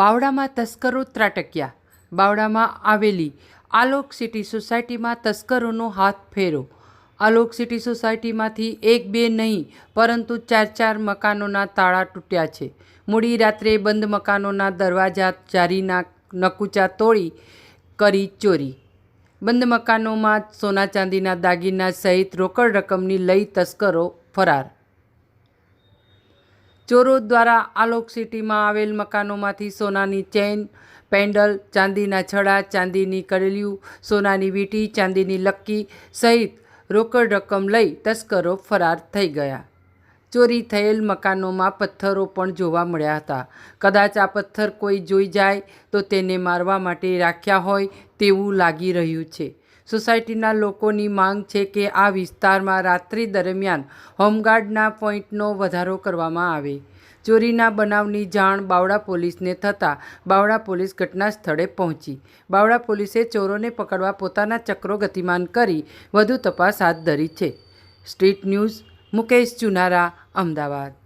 બાવડામાં તસ્કરો ત્રાટક્યા. બાવડામાં આવેલી આલોક સિટી સોસાયટીમાં તસ્કરોનો હાથ ફેરો. આલોક સિટી સોસાયટીમાંથી એક બે નહીં, પરંતુ ચાર ચાર મકાનોના તાળા તૂટ્યા છે. મોડી રાત્રે બંધ મકાનોના દરવાજા જારીના નકુચા તોડી કરી ચોરી. બંધ મકાનોમાં સોના ચાંદીના દાગીના સહિત રોકડ રકમની લઈ તસ્કરો ફરાર. ચોરો દ્વારા આલોક સિટીમાં આવેલ મકાનોમાંથી સોનાની ચેન, પેન્ડલ, ચાંદીના છડા, ચાંદીની કડલિયું સોનાની વીંટી, ચાંદીની લક્કી સહિત રોકડ રકમ લઈ તસ્કરો ફરાર થઈ ગયા. ચોરી થયેલ મકાનોમાં પથ્થરો પણ જોવા મળ્યા હતા. કદાચ આ પથ્થર કોઈ જોઈ જાય તો તેને મારવા માટે રાખ્યા હોય તેવું લાગી રહ્યું છે. સોસાયટીના લોકોની માંગ છે કે આ વિસ્તારમાં રાત્રિ દરમિયાન હોમગાર્ડના પોઈન્ટનો વધારો કરવામાં આવે. ચોરીના બનાવની જાણ બાવડા પોલીસને થતાં બાવડા પોલીસ ઘટના સ્થળે પહોંચી. બાવડા પોલીસે ચોરોને પકડવા પોતાના ચક્રો ગતિમાન કરી વધુ તપાસ હાથ ધરી છે. Street news Mukesh Chunara Ahmedabad.